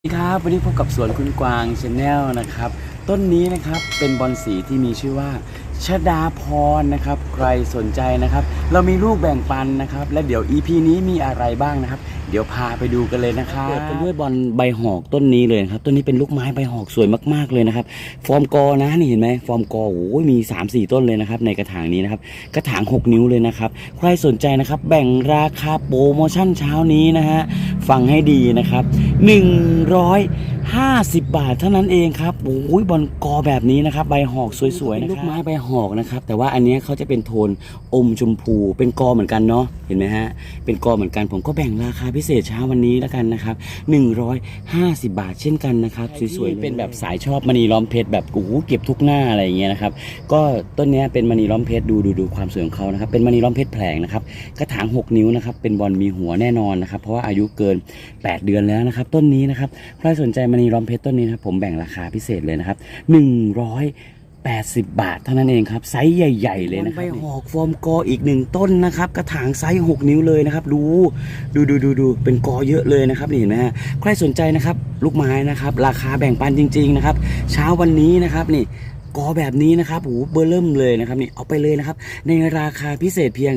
สวัสดีครับวันนี้พบกับสวนคุณกวางชาแนลนะครับ ต้นนี้นะครับเป็นบอนสีที่มีชื่อว่าชดาพรนะครับ ใครสนใจนะครับ เรามีลูกแบ่งปันนะครับ และเดี๋ยว EP นี้มีอะไรบ้างนะครับ เดี๋ยวพาไปดูกันเลยนะครับเปิดกันด้วยบอลใบหอกต้นนี้เลยนะครับ ต้นนี้เป็นลูกไม้ใบหอกสวยมากๆเลยนะครับ ฟอร์มกอนะนี่เห็นไหมฟอร์มกอโอ้ยมี 3-4 ต้นเลยนะครับในกระถางนี้นะครับกระถาง 6 นิ้วเลยนะครับใครสนใจนะครับ แบ่งราคาโปรโมชั่นเช้านี้นะฮะฟังให้ดีนะครับ150 บาทเท่านั้นเองครับโอ้ยบอลกอแบบนี้นะครับ ใบหอกสวยๆนะครับลูกไม้ใบหอกนะครับ แต่ว่าอันเนี้ยเขาจะเป็นโทนอมชมพู เป็นกอเหมือนกันเนาะ เห็นไหมฮะ เป็นกอเหมือนกัน ผมก็แบ่งราคาพิเศษเช้าวันนี้แล้วกันนะครับ150 บาทเช่นกันนะครับสวยๆเป็นแบบสายชอบมณีล้อมเพชรแบบโอ้โหเก็บทุกหน้าอะไรอย่างเงี้ยนะครับก็ต้นเนี้ยเป็นมณีล้อมเพชรดูดูดูความสวยของเขานะครับเป็นมณีล้อมเพชรแผลงนะครับกระถาง 6 นิ้วนะครับเป็นบอลมีหัวแน่นอนนะครับเพราะว่าอายุเกิน 8 เดือนแล้วนะครับต้นนี้นะครับใครสนใจมณีล้อมเพชรต้นนี้นะครับผมแบ่งราคาพิเศษเลยนะครับ 180 บาทเท่านั้นเองครับ ไซส์ใหญ่ ๆ เลยนะครับใบหอกฟอร์มกออีกหนึ่งต้นนะครับ กระถางไซส์ 6 นิ้วเลยนะครับ ดู ดูดูดูดูเป็นกอเยอะเลยนะครับนี่เห็นไหมฮะใครสนใจนะครับ ลูกไม้นะครับ ราคาแบ่งปันจริง ๆ นะครับ เช้าวันนี้นะครับนี่กอแบบนี้นะครับโอ้โหเบอร์เริ่มเลยนะครับนี่เอาไปเลยนะครับ ในราคาพิเศษเพียง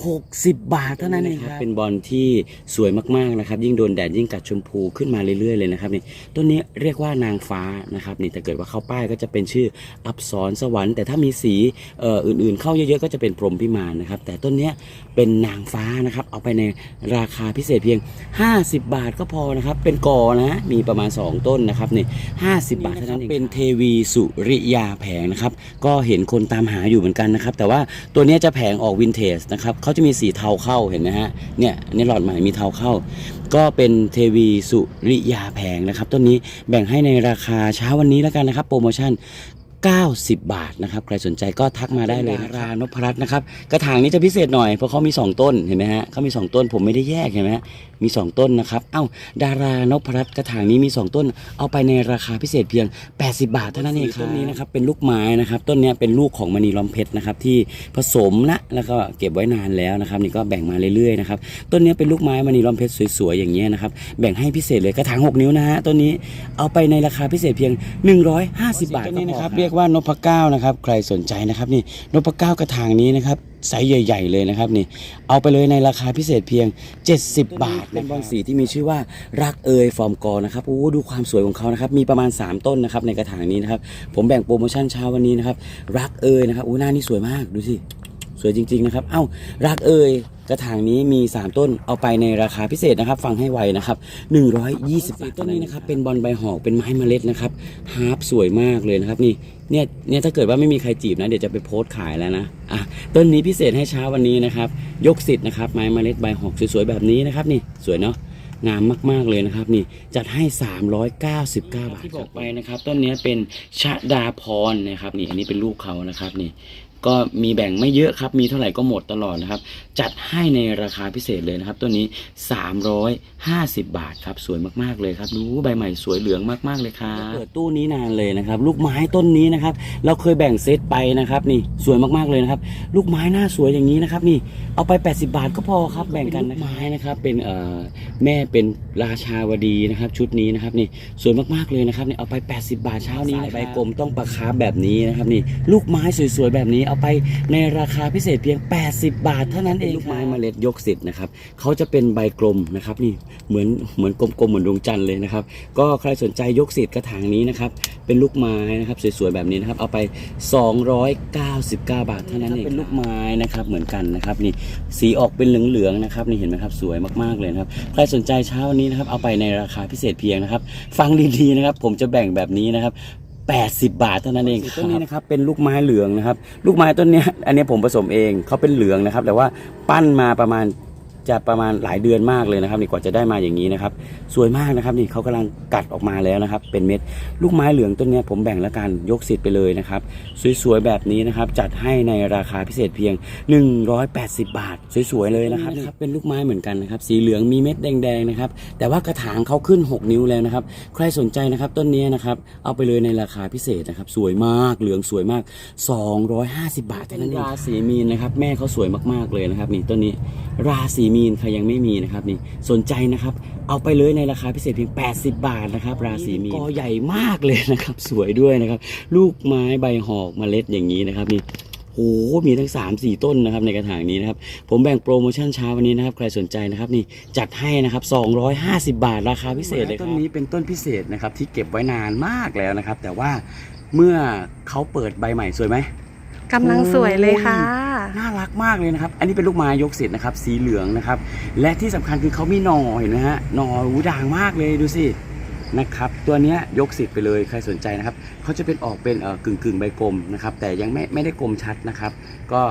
160 บาทเท่านั้นเองครับ เป็นบอลที่สวยมากๆนะครับ ยิ่งโดนแดดยิ่งกัดชมพูขึ้นมาเรื่อยๆเลยนะครับนี่ต้นนี้เรียกว่านางฟ้านะครับนี่แต่เกิดว่าเข้าป้ายก็จะเป็นชื่ออับสรสวรรค์ แต่ถ้ามีสีเอ่ออื่นๆ เข้าเยอะๆก็จะเป็นพรหมพิมานนะครับ แต่ต้นเนี้ยเป็นนางฟ้านะครับ เอาไปในราคาพิเศษเพียง 50 บาทก็พอนะครับ เป็นกอนะมีประมาณ 2 ต้นนะครับนี่50 บาทเท่านั้นเองเป็นเทวีสุริยาแผงนะครับก็เห็นคนตามหาอยู่เหมือนกันนะครับแต่ว่าตัวเนี้ยจะแผงออกวินเทจนะครับเขาจะมีสีเทาเข้าเห็นไหมฮะเนี่ยนนี่หลอดใหม่มีเทาเข้า ก็เป็นเทวีสุริยาแผงนะครับต้นนี้แบ่งให้ในราคาเช้าวันนี้แล้วกันนะครับ โปรโมชั่น 90 บาทนะครับ ใครสนใจก็ทักมาได้เลยนะครับรานพรัตน์นะครับ กระถางนี้จะพิเศษหน่อย เพราะเขามี 2 ต้นเห็นไหมฮะเขามี 2 ต้นผมไม่ได้แยกเห็นไหมฮะมี 2 ต้นนะครับ เอ้า ดารานพรัตน์กระถางนี้มี 2 ต้น เอาไปในราคาพิเศษเพียง 80 บาทเท่านั้นเองครับต้นนี้นะครับเป็นลูกไม้นะครับ ต้นเนี้ยเป็นลูกของมณีล้อมเพชรนะครับที่ผสมนะแล้วก็เก็บไว้นานแล้วนะครับนี่ก็แบ่งมาเรื่อยๆนะครับต้นเนี้ยเป็นลูกไม้มณีล้อมเพชรสวยๆอย่างเงี้ยนะครับแบ่งให้พิเศษเลยกระถาง 6 นิ้วนะฮะต้นนี้เอาไปในราคาพิเศษเพียง 150 บาทก็พอนะครับเรียกว่านพเก้านะครับ ใครสนใจนะครับนี่นพเก้ากระถางนี้นะครับไซส์ใหญ่ ๆ เลยนะครับนี่ เอาไปเลยในราคาพิเศษเพียง 70 บาทเป็นบอลสีที่มีชื่อว่ารักเอยฟอร์มกอนะครับโอ้ดูความสวยของเขานะครับ มีประมาณ 3 ต้นนะครับในกระถางนี้นะครับ ผมแบ่งโปรโมชั่นเช้าวันนี้นะครับ รักเอยนะครับอู้หน้านี่สวยมากดูสิ สวยจริง ๆ นะครับ เอ้ารักเอ่ยกระถางนี้มี 3 ต้นเอาไปในราคาพิเศษนะครับ ฟังให้ไวนะครับ120บาทต้นนี้นะครับเป็นบอลใบหอกเป็นไม้เมล็ดนะครับฮาร์ปสวยมากเลยนะครับนี่เนี่ยเนี่ยถ้าเกิดว่าไม่มีใครจีบนะ เดี๋ยวจะไปโพสต์ขายแล้วนะอะต้นนี้พิเศษให้เช้าวันนี้นะครับ ยกสิทธิ์นะครับไม้เมล็ดใบหอกสวยๆแบบนี้นะครับนี่สวยเนาะงามมากๆเลยนะครับนี่จัดให้ 399 บาทที่บอกไปนะครับ ต้นนี้เป็นชะดาพรนะครับนี่อันนี้เป็นลูกเขานะครับนี่ ก็มีแบ่งไม่เยอะครับ มีเท่าไหร่ก็หมดตลอดนะครับจัดให้ในราคาพิเศษเลยนะครับต้นนี้ 350 บาทครับสวยมากๆเลยครับดูใบใหม่สวยเหลืองมากๆเลยครับเปิดตู้นี้นานเลยนะครับ ลูกไม้ต้นนี้นะครับ เราเคยแบ่งเซตไปนะครับนี่สวยมากๆเลยนะครับ ลูกไม้หน้าสวยอย่างนี้นะครับนี่เอาไป 80 บาทก็พอครับแบ่งกันนะไม้นะครับเป็นเอ่อแม่เป็นราชาวดีนะครับ ชุดนี้นะครับนี่สวยมากๆเลยนะครับนี่เอาไป 80 บาทเช้านี้ใบกลมต้องประคาบแบบนี้นะครับนี่ลูกไม้สวยๆแบบนี้เอาไปในราคาพิเศษเพียง 80 บาทเท่านั้นเองลูกไม้เมล็ดยกสิทธิ์นะครับเขาจะเป็นใบกลมนะครับนี่เหมือนเหมือนกลมๆเหมือนดวงจันทร์เลยนะครับ ก็ใครสนใจยกสิทธิ์กระถางนี้นะครับ เป็นลูกไม้นะครับสวยๆแบบนี้นะครับ เอาไป 299 บาทเท่านั้นเองเป็นลูกไม้นะครับเหมือนกันนะครับนี่สีออกเป็นเหลืองๆนะครับนี่เห็นไหมครับสวยมากๆเลยนะครับใครสนใจเช้าวันนี้นะครับเอาไปในราคาพิเศษเพียงนะครับ ฟังดีๆนะครับ ผมจะแบ่งแบบนี้นะครับ 80 บาทเท่านั้นเองต้นนี้นะครับเป็นลูกไม้เหลืองนะครับ ลูกไม้ต้นเนี้ยอันนี้ผมผสมเองเขาเป็นเหลืองนะครับ แต่ว่าปั้นมาประมาณ จะประมาณหลายเดือนมากเลยนะครับนี่กว่าจะได้มาอย่างนี้นะครับ สวยมากนะครับนี่เขากำลังกัดออกมาแล้วนะครับ เป็นเม็ดลูกไม้เหลืองต้นเนี้ยผมแบ่งแล้วกันยกสิทธิ์ไปเลยนะครับ สวยๆแบบนี้นะครับ จัดให้ในราคาพิเศษเพียง 180 บาท สวยๆเลยนะครับนะครับเป็นลูกไม้เหมือนกันนะครับ สีเหลืองมีเม็ดแดงๆนะครับ แต่ว่ากระถางเขาขึ้น 6 นิ้วแล้วนะครับ ใครสนใจนะครับต้นนี้นะครับ เอาไปเลยในราคาพิเศษนะครับ สวยมากเหลืองสวยมาก 250 บาทเท่านั้นเองราศีมีนนะครับ แม่เขาสวยมากๆเลยนะครับนี่ต้นนี้ ราศีมีนใครยังไม่มีนะครับนี่สนใจนะครับเอาไปเลยในราคาพิเศษเพียง 80 บาทนะครับ ราศีมีนกอใหญ่มากเลยนะครับ สวยด้วยนะครับ ลูกไม้ใบหอกเมล็ดอย่างนี้นะครับนี่โหมีทั้ง 3 4 ต้นนะครับในกระถางนี้นะครับ ผมแบ่งโปรโมชั่นเช้าวันนี้นะครับ ใครสนใจนะครับนี่จัดให้นะครับ 250 บาทราคาพิเศษเลยครับต้นนี้เป็นต้นพิเศษนะครับที่เก็บไว้นานมากแล้วนะครับ แต่ว่าเมื่อเขาเปิดใบใหม่สวยไหม กำลังสวยเลยค่ะ น่ารักมากเลยนะครับ อันนี้เป็นลูกไม้ยกเสร็จนะครับ สีเหลืองนะครับ และที่สำคัญคือเขามีหน่อเห็นไหมฮะหน่อหูด่างมากเลยดูสินะครับ ตัวนี้ยกสิทธิ์ไปเลยใครสนใจนะครับเขาจะเป็นออกเป็นเอ่อกึ่งกึ่งใบกลมนะครับ แต่ยังไม่ไม่ได้กลมชัดนะครับ ก็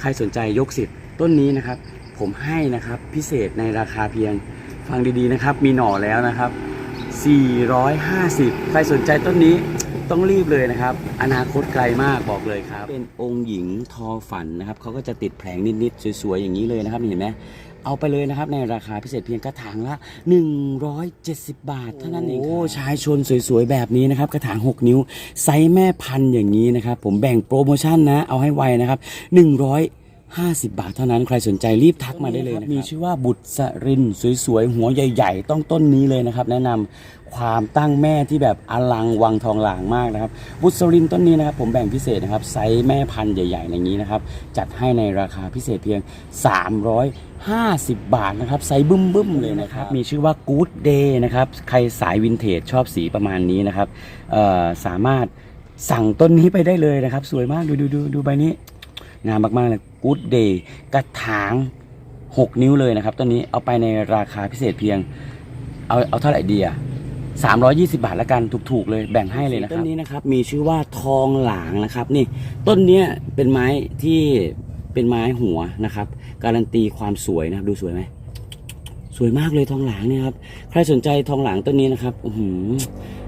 ใครสนใจยกสิทธิ์ต้นนี้นะครับ ผมให้นะครับพิเศษในราคาเพียงฟังดีๆนะครับ มีหน่อแล้วนะครับ 450 ใครสนใจต้นนี้ ต้องรีบเลยนะครับ อนาคตไกลมากบอกเลยครับ เป็นองค์หญิงทอฝันนะครับเขาก็จะติดแผลงนิดๆสวยๆอย่างนี้เลยนะครับเห็นไหมเอาไปเลยนะครับ ในราคาพิเศษเพียงกระถางละ 170 บาท เท่านั้นเองโอ้ชายชนสวยๆ แบบนี้นะครับ กระถาง 6 นิ้ว ไซส์แม่พันธุ์อย่างนี้นะครับ ผมแบ่งโปรโมชั่นนะ เอาให้ไวนะครับ100 50 บาทเท่านั้นใครสนใจรีบทักมาได้เลยนะครับมีชื่อว่าบุตรสรินสวยๆ หัวใหญ่ ๆ ต้องต้นนี้เลยนะครับ แนะนำความตั้งแม่ที่แบบอลังวังทองหลางมากนะครับ บุตรสรินต้นนี้นะครับ ผมแบ่งพิเศษนะครับไซส์แม่พันธุ์ใหญ่ๆอย่างนี้นะครับ จัดให้ในราคาพิเศษเพียง 350 บาทนะครับไซส์บึ้มๆเลยนะครับ มีชื่อว่า Good Day นะครับใครสายวินเทจชอบสีประมาณนี้นะครับเอ่อสามารถสั่งต้นนี้ไปได้เลยนะครับ สวยมากดูดูดูดูใบนี้ งามมากๆเลย Good Day กระถาง 6 นิ้วเลยนะครับ ต้นนี้เอาไปในราคาพิเศษเพียง เอาเอาเท่าไหร่ดีอะ320 บาทละกันถูกๆเลยแบ่งให้เลยนะครับต้นนี้นะครับมีชื่อว่าทองหลางนะครับนี่ต้นเนี้ยเป็นไม้ที่เป็นไม้หัวนะครับ การันตีความสวยนะครับดูสวยไหมสวยมากเลยทองหลางเนี่ยครับใครสนใจทองหลางต้นนี้นะครับอื้อหือ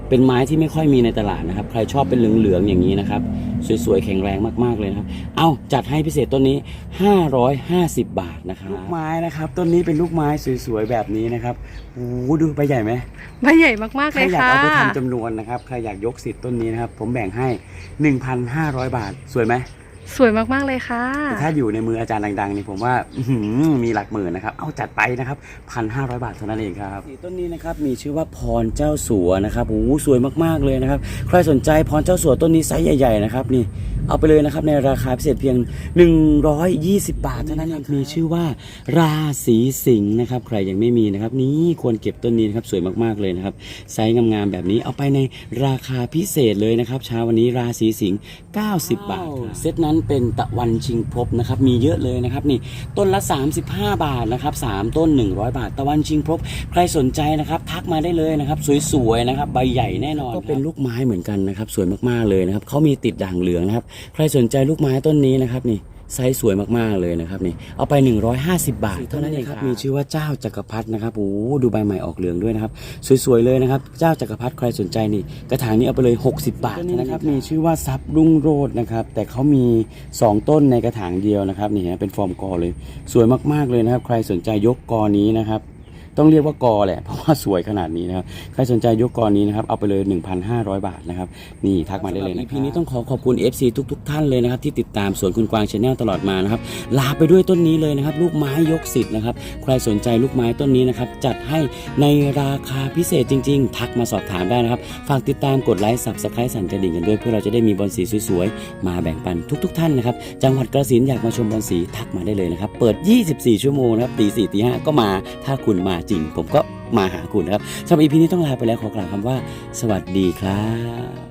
เป็นไม้ที่ไม่ค่อยมีในตลาดนะครับ ใครชอบเป็นเหลืองๆอย่างนี้นะครับ สวยๆแข็งแรงมากๆเลยนะครับ เอาจัดให้พิเศษต้นนี้ 550 บาทนะครับลูกไม้นะครับต้นนี้เป็นลูกไม้สวยๆแบบนี้นะครับโอ้โหดูใบใหญ่ไหมใบใหญ่มากๆใคเลรยอยากค่ะเอาไปทำจำนวนนะครับใครอยากยกสิทธิ์ต้นนี้นะครับ ผมแบ่งให้ 1,500 บาทสวยไหม สวยมากๆเลยค่ะแต่ถ้าอยู่ในมืออาจารย์ดังๆนี่ผมว่าอื้อหือมีหลักหมื่นนะครับ เอาจัดไปนะครับพันห้าร้อยบาทเท่านั้นเองครับต้นนี้นะครับมีชื่อว่าพรเจ้าสัวนะครับโอ้โหสวยมากๆเลยนะครับ ใครสนใจพรเจ้าสัวต้นนี้ไซส์ใหญ่ๆนะครับนี่เอาไปเลยนะครับในราคาพิเศษเพียง 120 บาทเท่านั้นเองมีชื่อว่า ราศีสิงห์นะครับใครยังไม่มีนะครับ นี่ควรเก็บต้นนี้นะครับสวยมากๆเลยนะครับไซส์งามๆแบบนี้เอาไปในราคาพิเศษเลยนะครับเช้าวันนี้ราศีสิงห์90 บาทครับเซตนั้นเป็นตะวันชิงพบนะครับมีเยอะเลยนะครับนี่ต้นละ 35 บาทนะครับ3ต้น 100 บาท ตะวันชิงพบ ใครสนใจนะครับทักมาได้เลยนะครับ สวยๆนะครับใบใหญ่แน่นอนก็เป็นลูกไม้เหมือนกันนะครับสวยมากๆเลยนะครับเขามีติดด่างเหลืองนะครับ ใครสนใจลูกไม้ต้นนี้นะครับนี่ ไซส์สวยมากๆเลยนะครับนี่เอาไป 150 บาท เท่านั้นเองครับมีชื่อว่าเจ้าจักรพรรดินะครับโอ้โหดูใบใหม่ออกเหลืองด้วยนะครับสวยๆเลยนะครับเจ้าจักรพรรดิใครสนใจนี่กระถางนี้เอาไปเลย 60 บาทต้นนี้นะครับมีชื่อว่าซับรุ่งโรจน์นะครับแต่เขามี 2 ต้นในกระถางเดียวนะครับนี่ฮะเป็นฟอร์มกอเลย สวยมากๆเลยนะครับใครสนใจยกกอนี้นะครับ ต้องเรียกว่ากอแหละ เพราะว่าสวยขนาดนี้นะครับ ใครสนใจยกกอนี้นะครับ เอาไปเลย 1,500 บาทนะครับ นี่ทักมาได้เลยนะ EP นี้ต้องขอขอบคุณ FC ทุกๆท่านเลยนะครับ ที่ติดตามสวนคุณกวางชาแนลตลอดมานะครับ ลาไปด้วยต้นนี้เลยนะครับ ลูกไม้ยกสิทธิ์นะครับ ใครสนใจลูกไม้ต้นนี้นะครับ จัดให้ในราคาพิเศษจริง ๆ ทักมาสอบถามได้นะครับ ฝากติดตามกดไลค์สับสไครต์สั่นกระดิ่งกันด้วยเพื่อเราจะได้มีบอลสีสวยๆมาแบ่งปันทุกๆท่านนะครับ จังหวัดกระสินอยากมาชมบอลสีทักมาได้เลยนะครับ เปิด 24 ชั่วโมงนะครับตีสี่ตีห้าก็มาถ้าคุณมาจริง ผมก็มาหาคุณนะครับสำหรับ EP นี้ต้องลาไปแล้วขอกล่าวคำว่า สวัสดีครับ